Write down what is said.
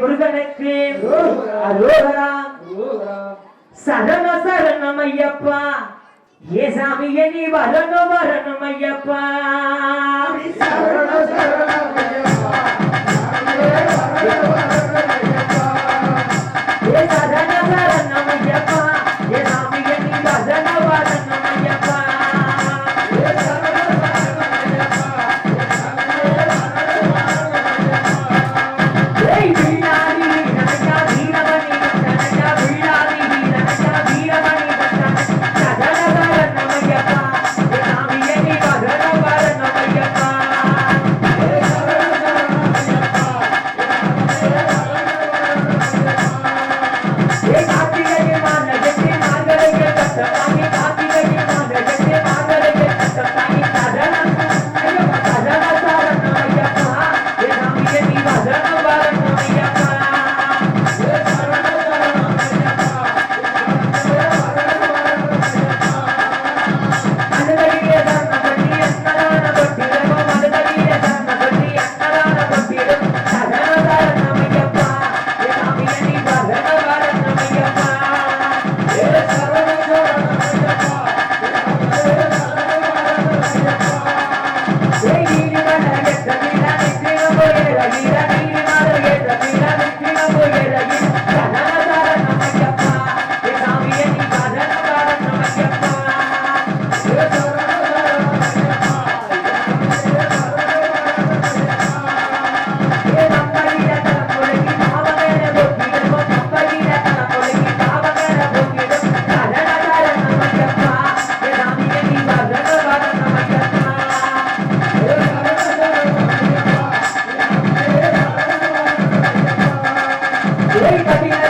முருகனுக்கு. அரோகரா. சரண சரணம் ஐயப்பா ஏ சாமியே நீ வரணும் வரணும் ஐயப்பா. Yeah. Thank you. கட்டின